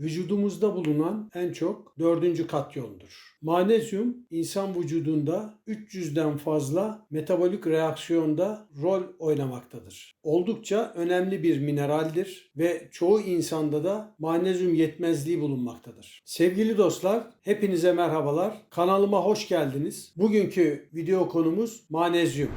vücudumuzda bulunan en çok dördüncü katyondur. Manezyum insan vücudunda 300'den fazla metabolik reaksiyonda rol oynamaktadır. Oldukça önemli bir mineraldir ve çoğu insanda da manezyum yetmezliği bulunmaktadır. Sevgili dostlar, hepinize merhabalar. Kanalıma hoş geldiniz. Bugünkü video konumuz manezyum.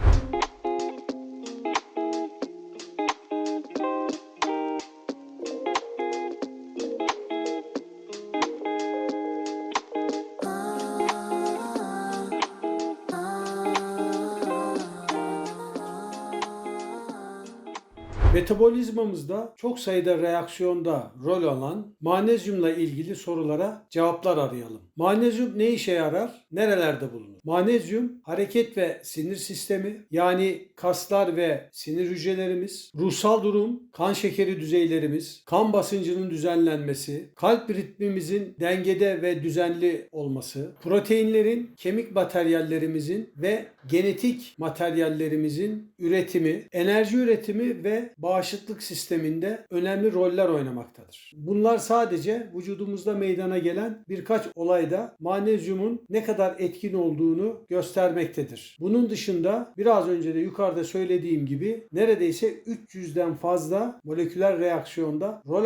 Metabolizmamızda çok sayıda reaksiyonda rol alan manezyumla ilgili sorulara cevaplar arayalım. Manezyum ne işe yarar? Nerelerde bulunur? Manezyum hareket ve sinir sistemi yani kaslar ve sinir hücrelerimiz, ruhsal durum, kan şekeri düzeylerimiz, kan basıncının düzenlenmesi, kalp ritmimizin dengede ve düzenli olması, proteinlerin, kemik materyallerimizin ve genetik materyallerimizin üretimi, enerji üretimi ve bağışıklık sisteminde önemli roller oynamaktadır. Bunlar sadece vücudumuzda meydana gelen birkaç olayda manezyumun ne kadar etkin olduğunu göstermektedir. Bunun dışında biraz önce de yukarıda söylediğim gibi neredeyse 300'den fazla moleküler reaksiyonda rol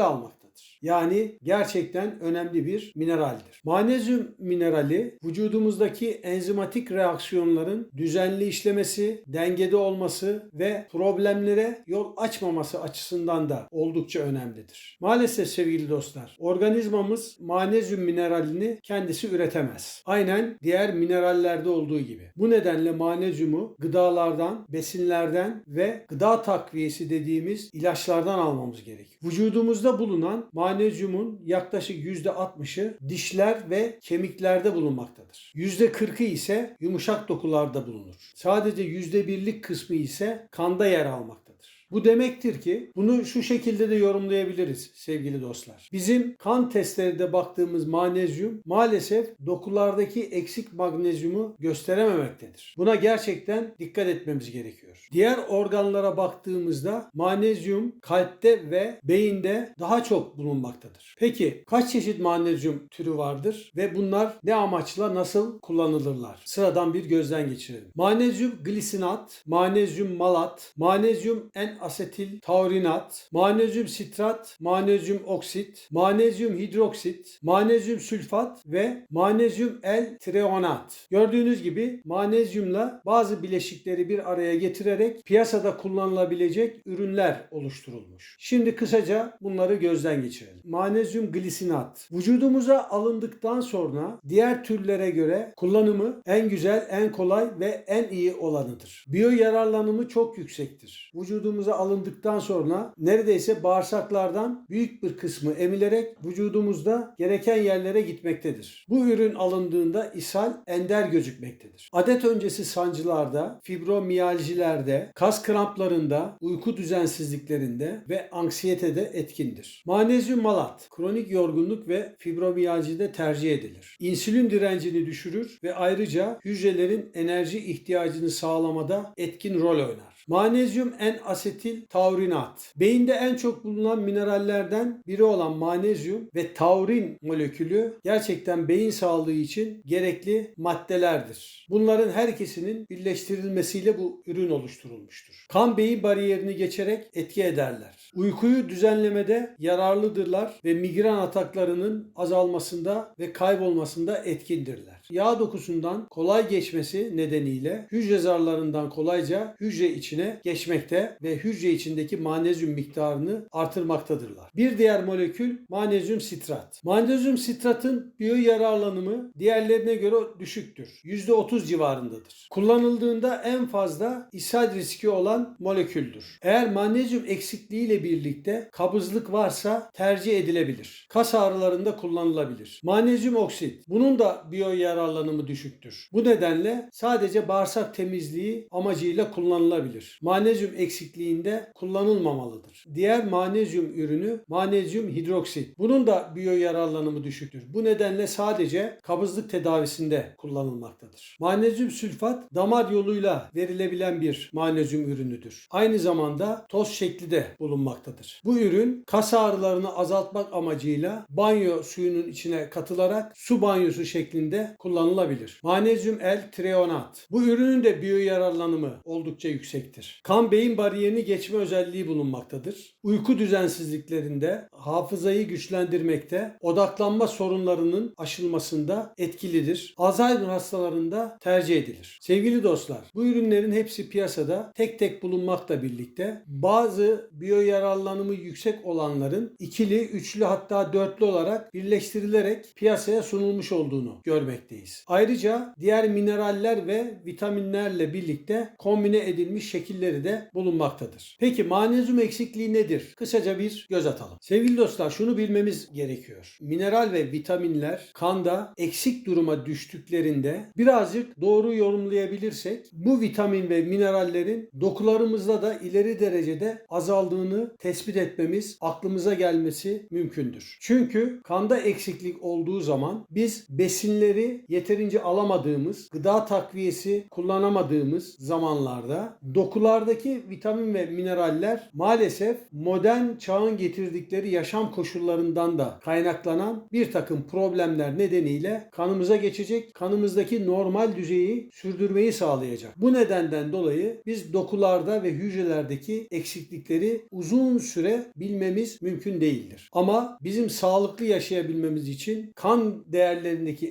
almaktadır. Yani gerçekten önemli bir mineraldir. Manezyum minerali vücudumuzdaki enzimatik reaksiyonların düzenli işlemesi, dengede olması ve problemlere yol açmaması açısından da oldukça önemlidir. Maalesef sevgili dostlar, organizmamız manezyum mineralini kendisi üretemez. Aynen diğer minerallerde olduğu gibi. Bu nedenle manezyumu gıdalardan, besinlerden ve gıda takviyesi dediğimiz ilaçlardan almamız gerekiyor. Vücudumuzda bulunan manezyumun yaklaşık %60'ı dişler ve kemiklerde bulunmaktadır. %40'ı ise yumuşak dokularda bulunur. Sadece %1'lik kısmı ise kanda yer almaktadır. Bu demektir ki bunu şu şekilde de yorumlayabiliriz sevgili dostlar. Bizim kan testlerinde baktığımız manezyum maalesef dokulardaki eksik magnezyumu gösterememektedir. Buna gerçekten dikkat etmemiz gerekiyor. Diğer organlara baktığımızda manezyum kalpte ve beyinde daha çok bulunmaktadır. Peki kaç çeşit manezyum türü vardır ve bunlar ne amaçla nasıl kullanılırlar? Sıradan bir gözden geçirelim. Manezyum glisinat, manezyum malat, manezyum en asetil taurinat, manezyum sitrat, manezyum oksit, manezyum hidroksit, manezyum sülfat ve manezyum el treonat. Gördüğünüz gibi manezyumla bazı bileşikleri bir araya getirerek piyasada kullanılabilecek ürünler oluşturulmuş. Şimdi kısaca bunları gözden geçirelim. Manezyum glisinat. Vücudumuza alındıktan sonra diğer türlere göre kullanımı en güzel, en kolay ve en iyi olanıdır. Biyo yararlanımı çok yüksektir. Vücudumuza alındıktan sonra neredeyse bağırsaklardan büyük bir kısmı emilerek vücudumuzda gereken yerlere gitmektedir. Bu ürün alındığında ishal ender gözükmektedir. Adet öncesi sancılarda, fibromiyalcilerde, kas kramplarında, uyku düzensizliklerinde ve anksiyetede etkindir. Manezyum malat, kronik yorgunluk ve fibromiyalcide tercih edilir. İnsülin direncini düşürür ve ayrıca hücrelerin enerji ihtiyacını sağlamada etkin rol oynar. Manezyum en asetil taurinat. Beyinde en çok bulunan minerallerden biri olan manezyum ve taurin molekülü gerçekten beyin sağlığı için gerekli maddelerdir. Bunların her ikisinin birleştirilmesiyle bu ürün oluşturulmuştur. Kan beyin bariyerini geçerek etki ederler. Uykuyu düzenlemede yararlıdırlar ve migren ataklarının azalmasında ve kaybolmasında etkindirler. Yağ dokusundan kolay geçmesi nedeniyle hücre zarlarından kolayca hücre içine geçmekte ve hücre içindeki manezyum miktarını artırmaktadırlar. Bir diğer molekül manezyum sitrat. Manezyum sitratın biyo yararlanımı diğerlerine göre düşüktür. %30 civarındadır. Kullanıldığında en fazla ishal riski olan moleküldür. Eğer manezyum eksikliğiyle birlikte kabızlık varsa tercih edilebilir. Kas ağrılarında kullanılabilir. Manezyum oksit. Bunun da biyo yararlanımı düşüktür. Bu nedenle sadece bağırsak temizliği amacıyla kullanılabilir. Magnezyum eksikliğinde kullanılmamalıdır. Diğer magnezyum ürünü magnezyum hidroksit. Bunun da biyo yararlanımı düşüktür. Bu nedenle sadece kabızlık tedavisinde kullanılmaktadır. Magnezyum sülfat damar yoluyla verilebilen bir magnezyum ürünüdür. Aynı zamanda toz şekli de bulunmaktadır. Bu ürün kas ağrılarını azaltmak amacıyla banyo suyunun içine katılarak su banyosu şeklinde kullanılabilir. Magnezyum L treonat. Bu ürünün de biyo yararlanımı oldukça yüksektir. Kan beyin bariyerini geçme özelliği bulunmaktadır. Uyku düzensizliklerinde hafızayı güçlendirmekte, odaklanma sorunlarının aşılmasında etkilidir. Alzheimer hastalarında tercih edilir. Sevgili dostlar, bu ürünlerin hepsi piyasada tek tek bulunmakla birlikte bazı biyo yararlanımı yüksek olanların ikili, üçlü hatta dörtlü olarak birleştirilerek piyasaya sunulmuş olduğunu görmekteyiz. Ayrıca diğer mineraller ve vitaminlerle birlikte kombine edilmiş şekilleri de bulunmaktadır. Peki magnezyum eksikliği nedir? Kısaca bir göz atalım. Sevgili dostlar şunu bilmemiz gerekiyor. Mineral ve vitaminler kanda eksik duruma düştüklerinde birazcık doğru yorumlayabilirsek bu vitamin ve minerallerin dokularımızda da ileri derecede azaldığını tespit etmemiz, aklımıza gelmesi mümkündür. Çünkü kanda eksiklik olduğu zaman biz besinleri yeterince alamadığımız, gıda takviyesi kullanamadığımız zamanlarda dokulardaki vitamin ve mineraller maalesef modern çağın getirdikleri yaşam koşullarından da kaynaklanan bir takım problemler nedeniyle kanımıza geçecek, kanımızdaki normal düzeyi sürdürmeyi sağlayacak. Bu nedenden dolayı biz dokularda ve hücrelerdeki eksiklikleri uzun süre bilmemiz mümkün değildir. Ama bizim sağlıklı yaşayabilmemiz için kan değerlerindeki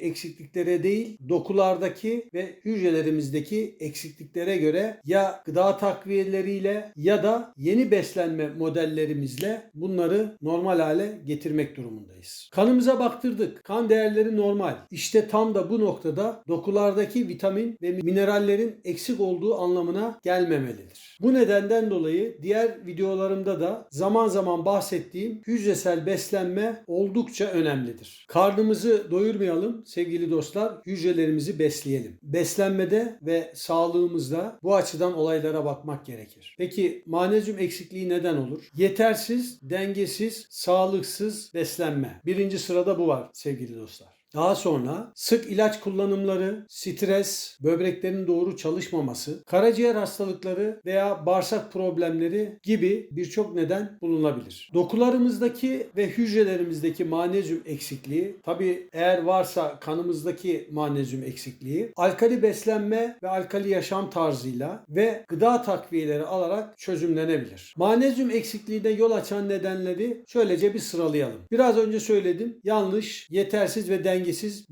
eksikliklere değil, dokulardaki ve hücrelerimizdeki eksikliklere göre ya gıda takviyeleriyle ya da yeni beslenme modellerimizle bunları normal hale getirmek durumundayız. Kanımıza baktırdık. Kan değerleri normal. İşte tam da bu noktada dokulardaki vitamin ve minerallerin eksik olduğu anlamına gelmemelidir. Bu nedenden dolayı diğer videolarımda da zaman zaman bahsettiğim hücresel beslenme oldukça önemlidir. Karnımızı doyurmayalım sevgili dostlar, hücrelerimizi besleyelim. Beslenmede ve sağlığımızda bu açıdan olaylara bakmak gerekir. Peki magnezyum eksikliği neden olur? Yetersiz, dengesiz, sağlıksız beslenme. Birinci sırada bu var sevgili dostlar. Daha sonra sık ilaç kullanımları, stres, böbreklerin doğru çalışmaması, karaciğer hastalıkları veya bağırsak problemleri gibi birçok neden bulunabilir. Dokularımızdaki ve hücrelerimizdeki magnezyum eksikliği, tabi eğer varsa kanımızdaki magnezyum eksikliği, alkali beslenme ve alkali yaşam tarzıyla ve gıda takviyeleri alarak çözümlenebilir. Magnezyum eksikliğine yol açan nedenleri şöylece bir sıralayalım. Biraz önce söyledim. Yanlış, yetersiz ve dengesiz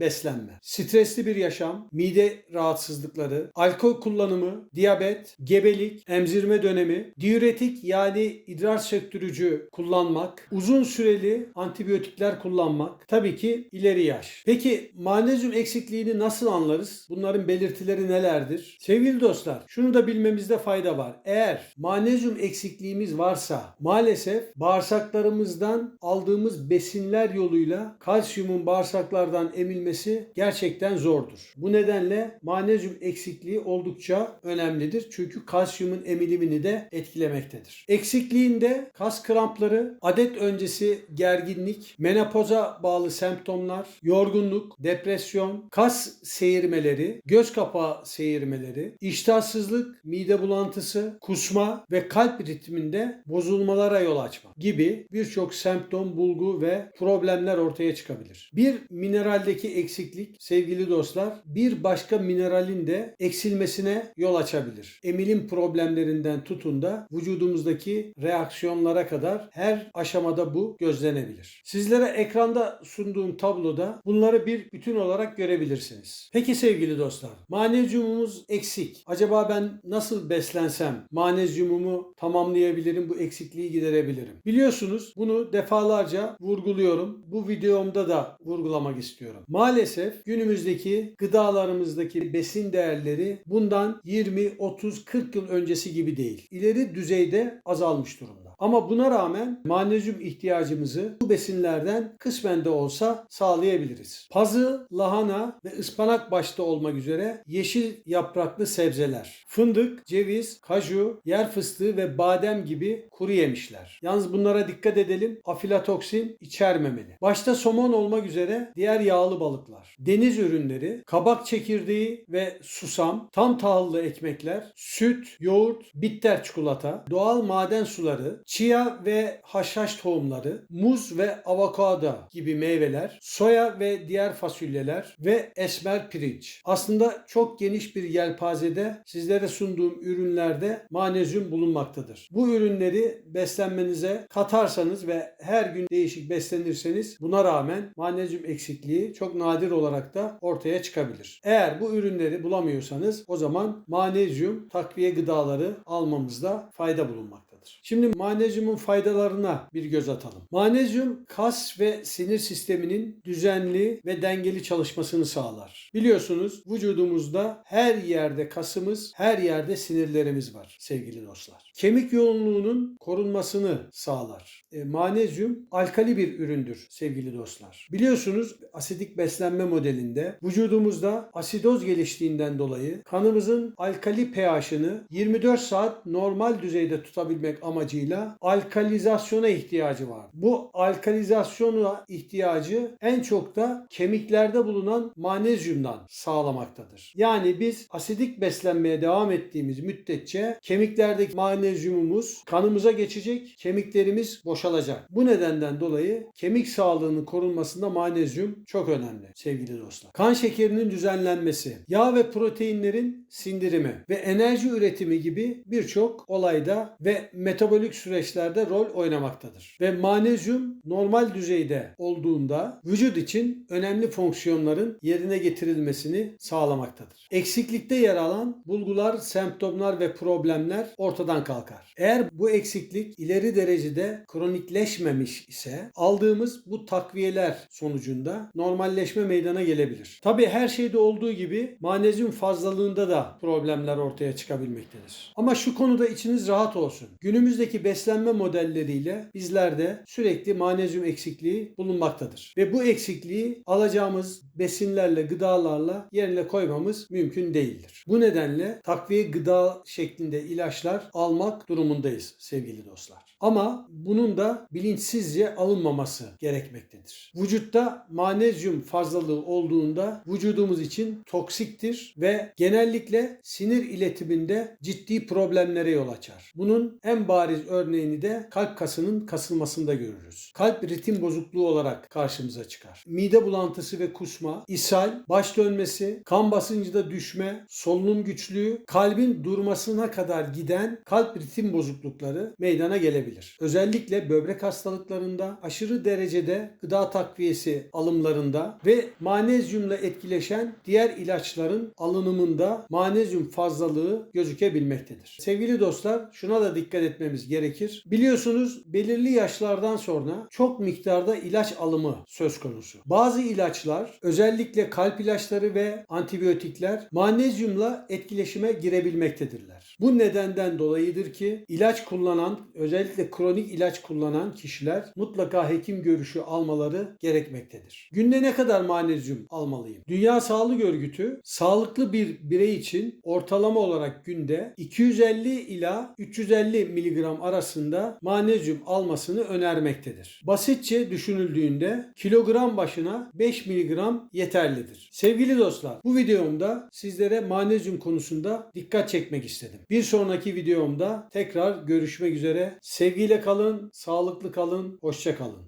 beslenme, stresli bir yaşam, mide rahatsızlıkları, alkol kullanımı, diyabet, gebelik, emzirme dönemi, diüretik yani idrar söktürücü kullanmak, uzun süreli antibiyotikler kullanmak, tabii ki ileri yaş. Peki magnezyum eksikliğini nasıl anlarız? Bunların belirtileri nelerdir? Sevgili dostlar, şunu da bilmemizde fayda var. Eğer magnezyum eksikliğimiz varsa maalesef bağırsaklarımızdan aldığımız besinler yoluyla kalsiyumun bağırsaklardan emilmesi gerçekten zordur. Bu nedenle magnezyum eksikliği oldukça önemlidir. Çünkü kalsiyumun emilimini de etkilemektedir. Eksikliğinde kas krampları, adet öncesi gerginlik, menopoza bağlı semptomlar, yorgunluk, depresyon, kas seyirmeleri, göz kapağı seyirmeleri, iştahsızlık, mide bulantısı, kusma ve kalp ritminde bozulmalara yol açma gibi birçok semptom, bulgu ve problemler ortaya çıkabilir. Bir mineraldeki eksiklik sevgili dostlar bir başka mineralin de eksilmesine yol açabilir. Emilim problemlerinden tutun da vücudumuzdaki reaksiyonlara kadar her aşamada bu gözlenebilir. Sizlere ekranda sunduğum tabloda bunları bir bütün olarak görebilirsiniz. Peki sevgili dostlar, magnezyumumuz eksik. Acaba ben nasıl beslensem magnezyumumu tamamlayabilirim, bu eksikliği giderebilirim? Biliyorsunuz bunu defalarca vurguluyorum. Bu videomda da vurgulamak istiyorum istiyorum. Maalesef günümüzdeki gıdalarımızdaki besin değerleri bundan 20, 30, 40 yıl öncesi gibi değil. İleri düzeyde azalmış durumda. Ama buna rağmen magnezyum ihtiyacımızı bu besinlerden kısmen de olsa sağlayabiliriz. Pazı, lahana ve ıspanak başta olmak üzere yeşil yapraklı sebzeler, fındık, ceviz, kaju, yer fıstığı ve badem gibi kuru yemişler. Yalnız bunlara dikkat edelim. Afilatoksin içermemeli. Başta somon olmak üzere diğer yağlı balıklar, deniz ürünleri, kabak çekirdeği ve susam, tam tahıllı ekmekler, süt, yoğurt, bitter çikolata, doğal maden suları, chia ve haşhaş tohumları, muz ve avokado gibi meyveler, soya ve diğer fasulyeler ve esmer pirinç. Aslında çok geniş bir yelpazede sizlere sunduğum ürünlerde magnezyum bulunmaktadır. Bu ürünleri beslenmenize katarsanız ve her gün değişik beslenirseniz buna rağmen magnezyum eksikliği çok nadir olarak da ortaya çıkabilir. Eğer bu ürünleri bulamıyorsanız o zaman magnezyum takviye gıdaları almamızda fayda bulunmaktadır. Şimdi magnezyumun faydalarına bir göz atalım. Magnezyum kas ve sinir sisteminin düzenli ve dengeli çalışmasını sağlar. Biliyorsunuz vücudumuzda her yerde kasımız, her yerde sinirlerimiz var sevgili dostlar. Kemik yoğunluğunun korunmasını sağlar. E, magnezyum alkali bir üründür sevgili dostlar. Biliyorsunuz asidik beslenme modelinde vücudumuzda asidoz geliştiğinden dolayı kanımızın alkali pH'ını 24 saat normal düzeyde tutabilmek amacıyla alkalizasyona ihtiyacı var. Bu alkalizasyona ihtiyacı en çok da kemiklerde bulunan magnezyumdan sağlamaktadır. Yani biz asidik beslenmeye devam ettiğimiz müddetçe kemiklerdeki magnezyumumuz kanımıza geçecek, kemiklerimiz boşalacak. Bu nedenden dolayı kemik sağlığının korunmasında magnezyum çok önemli sevgili dostlar. Kan şekerinin düzenlenmesi, yağ ve proteinlerin sindirimi ve enerji üretimi gibi birçok olayda ve metabolik süreçlerde rol oynamaktadır. Ve magnezyum normal düzeyde olduğunda vücut için önemli fonksiyonların yerine getirilmesini sağlamaktadır. Eksiklikte yer alan bulgular, semptomlar ve problemler ortadan kalkar. Eğer bu eksiklik ileri derecede kronikleşmemiş ise aldığımız bu takviyeler sonucunda normalleşme meydana gelebilir. Tabi her şeyde olduğu gibi magnezyum fazlalığında da problemler ortaya çıkabilmektedir. Ama şu konuda içiniz rahat olsun. Günümüzdeki beslenme modelleriyle bizlerde sürekli magnezyum eksikliği bulunmaktadır. Ve bu eksikliği alacağımız besinlerle, gıdalarla yerine koymamız mümkün değildir. Bu nedenle takviye gıda şeklinde ilaçlar almak durumundayız sevgili dostlar. Ama bunun da bilinçsizce alınmaması gerekmektedir. Vücutta magnezyum fazlalığı olduğunda vücudumuz için toksiktir ve genellikle sinir iletiminde ciddi problemlere yol açar. Bunun en bariz örneğini de kalp kasının kasılmasında görürüz. Kalp ritim bozukluğu olarak karşımıza çıkar. Mide bulantısı ve kusma, ishal, baş dönmesi, kan basıncında düşme, solunum güçlüğü, kalbin durmasına kadar giden kalp ritim bozuklukları meydana gelebilir. Özellikle böbrek hastalıklarında, aşırı derecede gıda takviyesi alımlarında ve magnezyumla etkileşen diğer ilaçların alınımında magnezyum fazlalığı gözükebilmektedir. Sevgili dostlar şuna da dikkat etmemiz gerekir. Biliyorsunuz belirli yaşlardan sonra çok miktarda ilaç alımı söz konusu. Bazı ilaçlar özellikle kalp ilaçları ve antibiyotikler magnezyumla etkileşime girebilmektedirler. Bu nedenden dolayıdır ki ilaç kullanan özellikle kronik ilaç kullanan kişiler mutlaka hekim görüşü almaları gerekmektedir. Günde ne kadar magnezyum almalıyım? Dünya Sağlık Örgütü sağlıklı bir birey için ortalama olarak günde 250 ila 350 miligram arasında magnezyum almasını önermektedir. Basitçe düşünüldüğünde kilogram başına 5 miligram yeterlidir. Sevgili dostlar bu videomda sizlere magnezyum konusunda dikkat çekmek istedim. Bir sonraki videomda tekrar görüşmek üzere. Sevgiyle kalın, sağlıklı kalın, hoşça kalın.